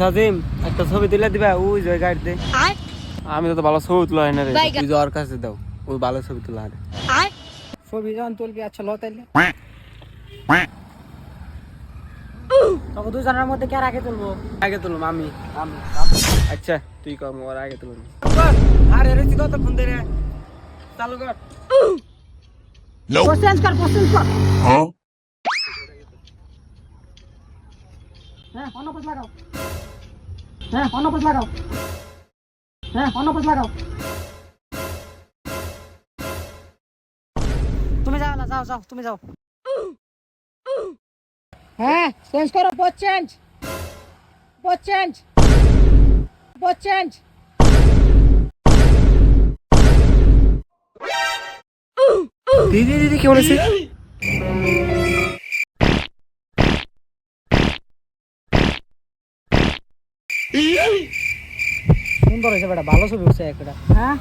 সাজিম একটা ছবি তুলে দিবা ওই যে গাড়িতে। আমি তো ভালো ছবি তোলা হয় না রে। তুই ওর কাছে দাও ওই ভালো ছবি তোলা হয় ছবি যখন তুলবি আচ্ছা ল তাইলে। তখন দুজনের মধ্যে কে আগে তুলবো? আগে তুলুম আমি। আমি। আচ্ছা তুই কর ওর আগে তুলুম। আরে রে তুই কতক্ষণ চালু কর। চেঞ্জ কর চেঞ্জ কর। হ্যাঁ অন্য পোজ লাগাও। হ্যাঁ অন্য পোজ লাগাও। হ্যাঁ অন্য পোজ লাগাও। তুমি যাও না যাও যাও তুমি যাও। হ্যাঁ চেঞ্জ করো pose change pose change pose change দিদি দিদি কি বলেছে? সুন্দর হয়েছে বেটা ভালো ছবি হচ্ছে একটা। হ্যাঁ?